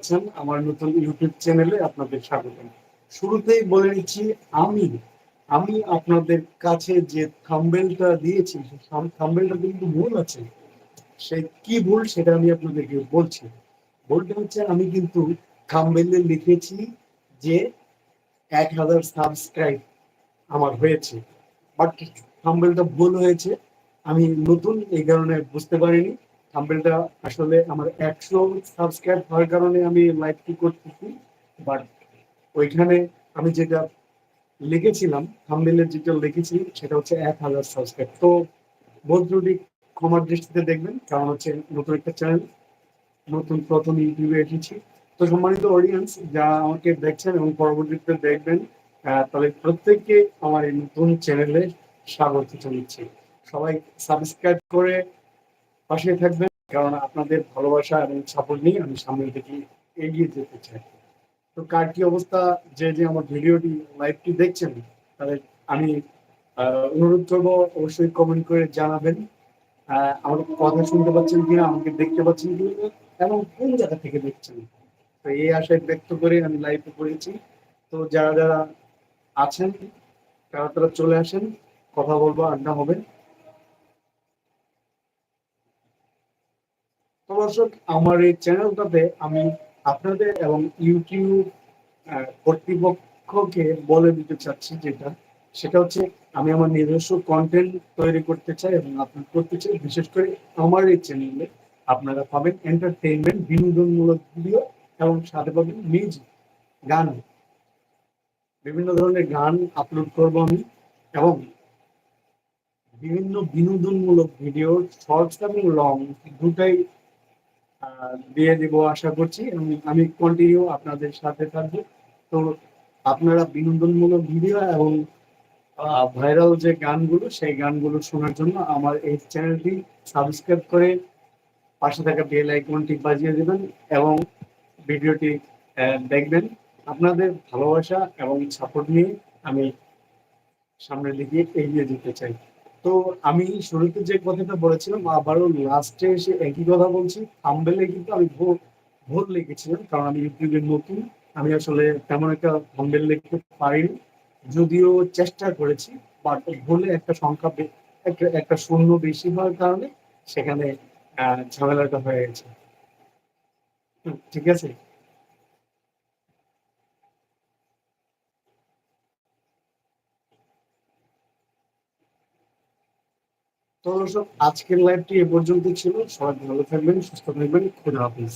আছেন আমার নতুন ইউটিউব চ্যানেলে আপনাদের স্বাগতম। শুরুতেই বলে নিচ্ছি, আমি আমি আপনাদের কাছে যে থাম্বেলটা দিয়েছি থাম্বেলটা কিন্তু ভুল আছে। সে কি ভুল সেটা আমি আপনাদেরকে বলছি। ভুলটা হচ্ছে আমি কিন্তু থাম্বেলে লিখেছি যে এক হাজার সাবস্ক্রাইব আমার হয়েছে। বাট থাম্বেলটা ভুল হয়েছে, আমি নতুন এই কারণে বুঝতে পারিনি। থাম্বেলটা আসলে আমার একশো সাবস্ক্রাইব হওয়ার কারণে আমি লাইভটি করতেছি বাট ওইখানে আমি যেটা লিখেছিলাম থাম্বেলের যেটা লিখেছি, সেটা হচ্ছে এক হাজার সাবস্ক্রাইব তো বন্ধুটি ক্ষমার দৃষ্টিতে দেখবেন, কারণ হচ্ছে নতুন একটা চ্যানেল নতুন প্রথম ইউটিউবে এসেছি। তো সম্মানিত অডিয়েন্স যা আমাকে দেখছেন এবং পরবর্তীতে দেখবেন তাহলে প্রত্যেককে আমার এই নতুন চ্যানেলে স্বাগত জানাচ্ছি। সবাই সাবস্ক্রাইব করে পাশে থাকবেন, কারণ আপনাদের ভালোবাসা এবং সাপোর্ট নিয়ে আমি সামনের দিকে এগিয়ে যেতে চাই। তো কার কি অবস্থা? যে যে আমার ভিডিওটি লাইভটি দেখছেন তাহলে আমি অনুরোধ করব অবশ্যই কমেন্ট করে জানাবেন। আমার কথা শুনতে পাচ্ছেন কিনা, আমাকে দেখতে পাচ্ছেন কিনা, এবং কোন জায়গা থেকে দেখছেন? তো এই আশায় ব্যক্ত করে আমি লাইভে করেছি। তো যারা যারা আছেন, তারা তারা চলে আসেন, কথা বলব, আড্ডা হবে। দর্শক, আমার এই চ্যানেলটাতে আমি আপনাদের এবং ইউটিউব কর্তৃপক্ষকে বলে দিতে চাচ্ছি যেটা, সেটা হচ্ছে আমি আমার নিজস্ব কন্টেন্ট তৈরি করতে চাই এবং আপলোড করতে চাই। বিশেষ করে আমার এই চ্যানেলে আপনারা পাবেন এন্টারটেইনমেন্ট বিনোদনমূলক ভিডিও এবং সাথে পাবেন মিউজিক গান। বিভিন্ন ধরনের গান আপলোড করব আমি এবং বিভিন্ন বিনোদনমূলক ভিডিও শর্টস এবং লং দুটাই দিয়ে দিব আশা করছি এবং আমি কন্টিনিউ আপনাদের সাথে থাকব। তো আপনারা বিনোদনমূলক ভিডিও এবং ভাইরাল যে গানগুলো, সেই গানগুলো শোনার জন্য আমার এই চ্যানেলটি সাবস্ক্রাইব করে পাশে থাকা বেল আইকনটি বাজিয়ে দেবেন এবং ভিডিওটি দেখবেন। আপনাদের ভালোবাসা এবং সাপোর্ট নিয়ে আমি সামনের দিকে এগিয়ে যেতে চাই। তো আমি শুরুতে যে কথাটা বলেছিলাম, আবারও লাস্টে এসে একই কথা বলছি। থাম্বেলে কিন্তু আমি ভুল ভুল লিখেছিলাম, কারণ আমি ইউটিউবে নতুন। আমি আসলে তেমন একটা থাম্বেল লিখতে পারিনি। যদিও চেষ্টা করেছি বাট ভুলে একটা সংখ্যা একটা শূন্য বেশি হওয়ার কারণে সেখানে ঝামেলাটা হয়ে গেছে। ঠিক আছে? তো দর্শক আজকের লাইভটি এ পর্যন্ত ছিল। সবাই ভালো থাকবেন সুস্থ থাকবেন। খুদা হাফিজ।